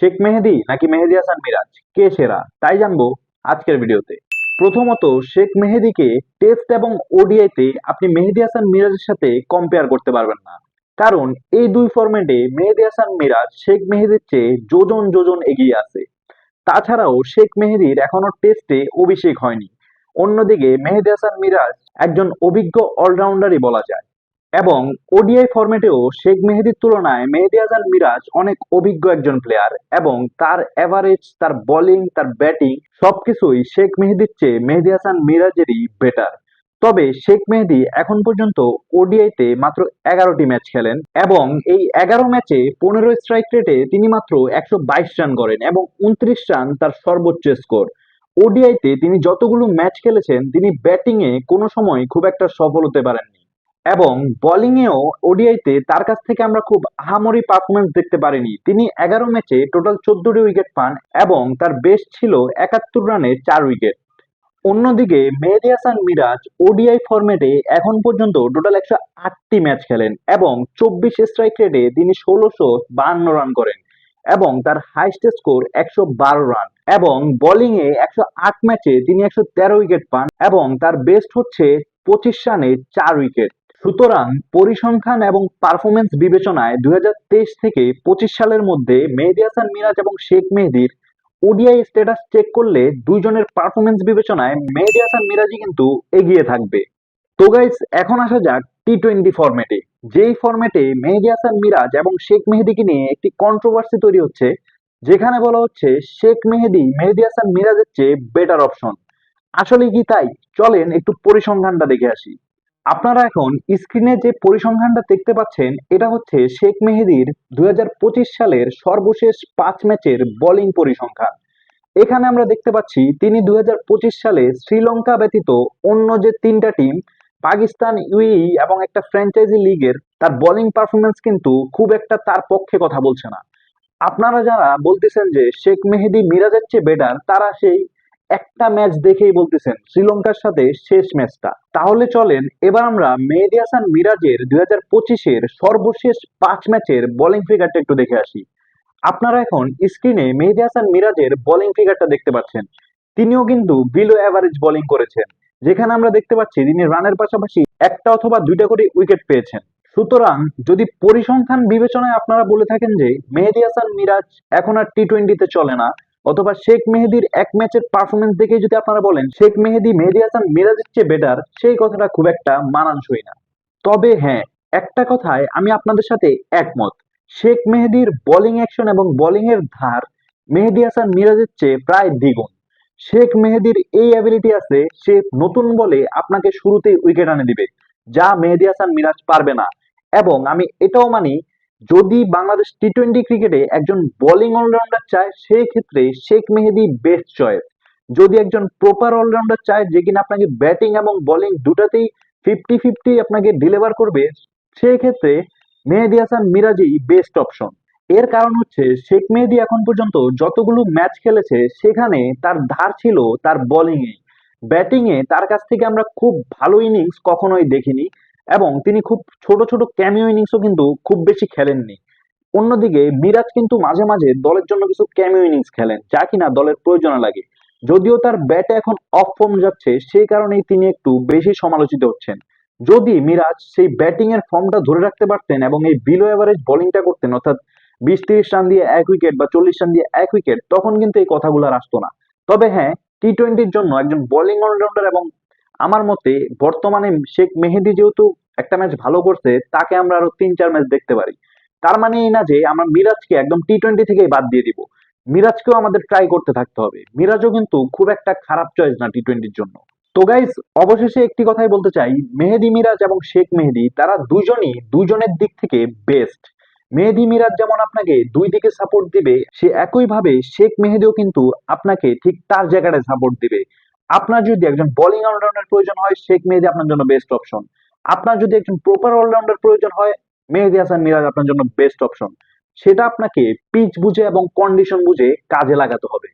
শেখ মেহেদি নাকি মেহেদি হাসান মিরাজ? কে সেরা? তাই জানব আজকের ভিডিওতে। প্রথমত, শেখ মেহেদিকে টেস্ট এবং ওডিআইতে আপনি মেহেদি হাসান মিরাজের সাথে কম্পেয়ার করতে পারবেন না। কারণ, এই দুই ফরম্যাটে মেহেদি হাসান মিরাজ, শেখ মেহেদির চেয়ে যোজন যোজন এগিয়ে আছে। তাছাড়াও, শেখ মেহেদির এখনও টেস্টে অভিষেক হয়নি। অন্যদিকে, মেহেদি হাসান মিরাজ একজন অভিজ্ঞ অলরাউন্ডারই বলা যায়। এবং ওডিআই ফরম্যাটেও শেখ মেহেদির তুলনায় মেহেদি হাসান মিরাজ অনেক অভিজ্ঞ একজন প্লেয়ার এবং তার এভারেজ তার বোলিং তার ব্যাটিং সবকিছুই শেখ মেহেদির চেয়ে মেহেদি হাসান মিরাজেরই বেটার তবে শেখ মেহেদি এখন পর্যন্ত ওডিআইতে মাত্র এগারোটি ম্যাচ খেলেন এবং এই এগারো ম্যাচে পনেরো স্ট্রাইক রেটে তিনি মাত্র একশো বাইশ রান করেন এবং উনত্রিশ রান তার সর্বোচ্চ স্কোর ওডিআইতে তিনি যতগুলো ম্যাচ খেলেছেন, তিনি ব্যাটিংয়ে কোনো সময় খুব একটা সফল হতে পারেননি। এবং বোলিংয়েও ওডিআইতে তার কাছ থেকে আমরা খুব আহামরি পারফরমেন্স দেখতে পারিনি। তিনি এগারো ম্যাচে টোটাল চোদ্দটি উইকেট পান এবং তার বেস্ট ছিল একাত্তর রানে চার উইকেট অন্যদিকে মেহেদি হাসান মিরাজ ওডিআই ফরম্যাটে এখন পর্যন্ত টোটাল একশো আটটি ম্যাচ খেলেন এবং চব্বিশ স্ট্রাইক রেটে তিনি ষোলোশো বাহান্ন রান করেন এবং তার হাইস্ট স্কোর একশো বারো রান এবং বোলিং এ একশো আট ম্যাচে তিনি একশো তেরো উইকেট পান এবং তার বেস্ট হচ্ছে পঁচিশ রানে চার উইকেট সুতরাং পরিসংখ্যান এবং পারফরমেন্স বিবেচনায় দুই হাজার তেইশ থেকে পঁচিশ সালের মধ্যে মেহেদি হাসান মিরাজ এবং শেখ মেহেদির ওডিআই স্ট্যাটাস চেক করলে দুইজনের পারফরমেন্স বিবেচনায় মেহেদি হাসান মিরাজই কিন্তু এগিয়ে থাকবে। তো গাইস এখন আসা যাক টি টোয়েন্টি ফরম্যাটে যেই ফরম্যাটে মেহেদি হাসান মিরাজ এবং শেখ মেহেদিকে নিয়ে একটি কন্ট্রোভার্সি তৈরি হচ্ছে, যেখানে বলা হচ্ছে শেখ মেহেদি মেহেদি হাসান মিরাজের চেয়ে বেটার অপশন আসলে কি তাই? চলেন একটু পরিসংখ্যানটা দেখে আসি। আপনারা এখন স্ক্রিনে যে পরিসংখ্যানটা দেখতে পাচ্ছেন, এটা হচ্ছে শেখ মেহেদির দুই হাজার পঁচিশ সালের সর্বশেষ পাঁচ ম্যাচের বোলিং পরিসংখ্যান। এখানে আমরা দেখতে পাচ্ছি, তিনি দুই সালে শ্রীলঙ্কা ব্যতীত অন্য যে তিনটা টিম পাকিস্তান ইউই এবং একটা ফ্র্যাঞ্চাইজি লিগের তার বোলিং পারফরমেন্স কিন্তু খুব একটা তার পক্ষে কথা বলছে না। আপনারা যারা বলতেছেন যে শেখ মেহেদি মিরাজের চেয়ে বেটার তারা সেই একটা ম্যাচ দেখেই বলতেছেন, শ্রীলঙ্কার সাথে শেষ ম্যাচটা তাহলে চলেন, এবার আমরা মেহেদি হাসান মিরাজের দুই হাজার পঁচিশের সর্বশেষ পাঁচ ম্যাচের বোলিং ফিগারটা একটু দেখে আসি। আপনারা এখন স্ক্রিনে মেহেদি হাসান মিরাজের বোলিং ফিগারটা দেখতে পাচ্ছেন। তিনিও কিন্তু বিলো অ্যাভারেজ বোলিং করেছেন। যেখানে আমরা দেখতে পাচ্ছি, তিনি রানের পাশাপাশি একটা অথবা দুইটা করে উইকেট পেয়েছেন। সুতরাং যদি পরিসংখ্যান বিবেচনায় আপনারা বলে থাকেন যে মেহেদি হাসান মিরাজ এখন আর টি টোয়েন্টিতে চলে না অথবা শেখ মেহেদির এক ম্যাচের পারফরমেন্স দেখে যদি আপনারা বলেন, শেখ মেহেদি মেহেদি হাসান মিরাজের চেয়ে বেটার সেই কথাটা খুব একটা মানানসই না। তবে হ্যাঁ একটা কথায় আমি আপনাদের সাথে একমত। শেখ মেহেদির বোলিং অ্যাকশন এবং বোলিং এর ধার মেহেদি হাসান মিরাজের চেয়ে প্রায় দ্বিগুণ। শেখ মেহেদির এই অ্যাবিলিটি আছে, সে নতুন বলে আপনাকে শুরুতেই উইকেট আনে দিবে, যা মেহেদি হাসান মিরাজ পারবে না। এবং আমি এটাও মানি যদি বাংলাদেশ টি টোয়েন্টি ক্রিকেটে একজন বোলিং অলরাউন্ডার চায়, সেই ক্ষেত্রে শেখ মেহেদি বেস্ট চয়েস যদি একজন প্রপার অলরাউন্ডার চায়, যে কিনা আপনাকে ব্যাটিং এবং বোলিং দুটাতেই ফিফটি ফিফটি আপনাকে ডেলিভার করবে, সেই ক্ষেত্রে মেহেদি হাসান মিরাজই বেস্ট অপশন এর কারণ হচ্ছে, শেখ মেহেদি এখন পর্যন্ত যতগুলো ম্যাচ খেলেছে, সেখানে তার ধার ছিল তার বোলিংয়ে ব্যাটিংয়ে তার কাছ থেকে আমরা খুব ভালো ইনিংস কখনোই দেখিনি। এবং তিনি খুব ছোট ছোট ক্যামিও ইনিংসও কিন্তু খুব বেশি খেলেননি। অন্যদিকে মিরাজ কিন্তু মাঝে মাঝে দলের জন্য কিছু ক্যামিও ইনিংস খেলেন, যা কিনা দলের প্রয়োজনে লাগে। যদিও তার ব্যাটে এখন অফ ফর্ম যাচ্ছে, সেই কারণেই তিনি একটু বেশি সমালোচিত হচ্ছেন। যদি মিরাজ সেই ব্যাটিং এর ফর্মটা ধরে রাখতে পারতেন এবং এই বিলো এভারেজ বোলিংটা করতেন, অর্থাৎ বিশ তিরিশ রান দিয়ে এক উইকেট বা চল্লিশ রান দিয়ে এক উইকেট তখন কিন্তু এই কথাগুলো আর আসতো না। তবে হ্যাঁ টি টোয়েন্টির জন্য একজন বোলিং অলরাউন্ডার এবং আমার মতে বর্তমানে শেখ মেহেদি যেহেতু একটা ম্যাচ ভালো করছে, তাকে আমরা আরও তিন, চার ম্যাচ দেখতে পারি। তার মানে এই না যে আমরা মিরাজকে একদম টি টোয়েন্টি থেকেই বাদ দিয়ে দিব। মিরাজকেও আমাদের ট্রাই করতে থাকতে হবে। মিরাজও কিন্তু খুব একটা খারাপ চয়েস না টি টোয়েন্টির জন্য। তো গাইস অবশেষে একটি কথাই বলতে চাই। মেহেদি মিরাজ এবং শেখ মেহেদি, তারা দুজনই দুজনের দিক থেকে বেস্ট মেহেদি মিরাজ যেমন আপনাকে দুই দিকে সাপোর্ট দিবে, সে একইভাবে শেখ মেহেদিও কিন্তু আপনাকে ঠিক তার জায়গাটায় সাপোর্ট দিবে। আপনার যদি একজন বোলিং অলরাউন্ডার প্রয়োজন হয় শেখ মেহেদি আপনার জন্য বেস্ট অপশন আপনার যদি একজন প্রপার অলরাউন্ডার প্রয়োজন হয়, মেহেদি হাসান মিরাজ আপনার জন্য বেস্ট অপশন সেটা আপনাকে পিচ বুঝে এবং কন্ডিশন বুঝে কাজে লাগাতে হবে।